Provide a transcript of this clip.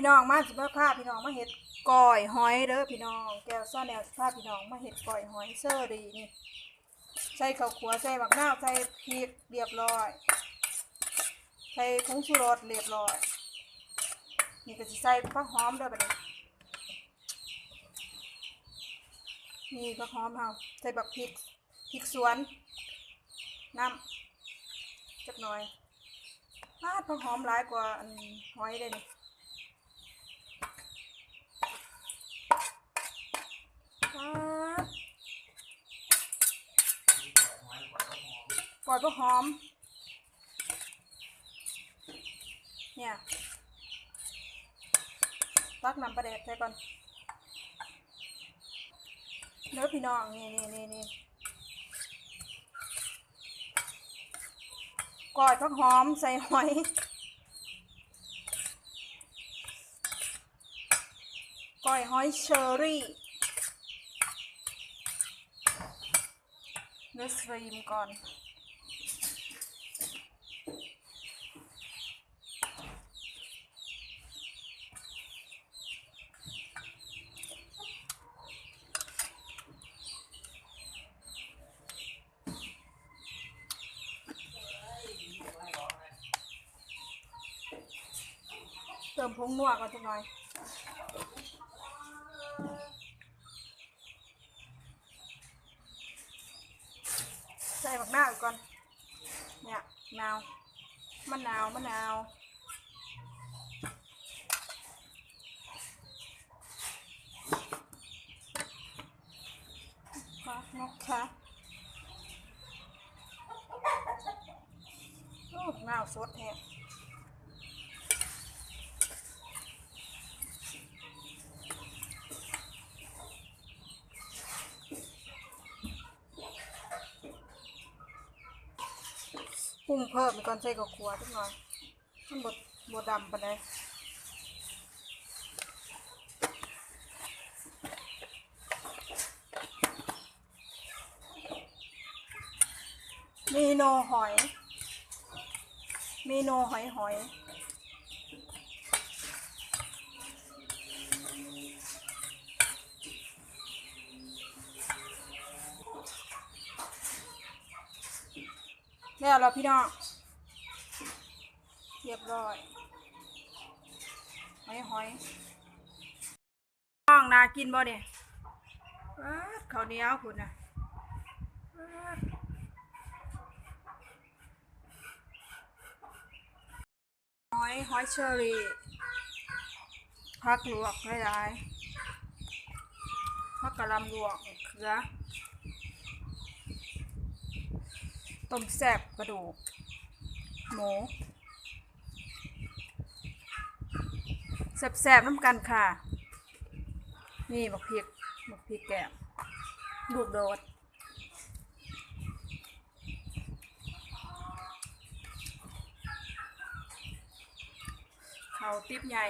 พี่น้องมาสิมาพาพี่น้องมาเห็ดก้อยหอยเด้อพี่น้อง แก้วซ่อนแนวสิพาพี่น้องมาเห็ดก้อยหอยเซอร์ดีนี่ใส่ข้าวขัวใส่บักนาวใส่พริกเรียบร้อย ใส่ผงชูรสเรียบร้อย นี่ก็สิใส่ผักหอมเด้อบัดนี้นี่ผักหอมเฮาใส่บักพริกพริกสวนน้ำจักหน่อยพาดผักหอมหลายกว่าอันหอยเลยนี่ ครับปล่ อยพวกหอม เนี่ยตักน้ำปลาแดกใส่ก่อนเนื้อพี่น้องนี่นี่นี่นี่กอดพักหอมใส่หอยก้อยหอยเชอรี่เนื้อสรีมก่อน ติมพงนัวก่อนสักหน่อยใส่ผักหน้าวอีกก่อนเนี่ยนาวมะนาวมะนาวค่ะนะคะโอ้หนาวสดแท้ ปรุงเพิ่มอีกก่อนใส่กับขัวทุกหน่อยมันบดบดดำไปเลยเมนูหอยเมนูหอยหอย แล้วเราพี่น้องเรียบร้อยหอยหอยน้องนากินบ่เนี่ยข้าวเหนียวคุณนะหอยหอยเชอรี่ผักลวกหลายๆผักกะลำลวกเกลือ ต้มแซ่บกระดูก หมูแสบๆน้ำกันค่ะ นี่บักพริกบักพริกแกมลูกโดดเขาติ๊บใหญ่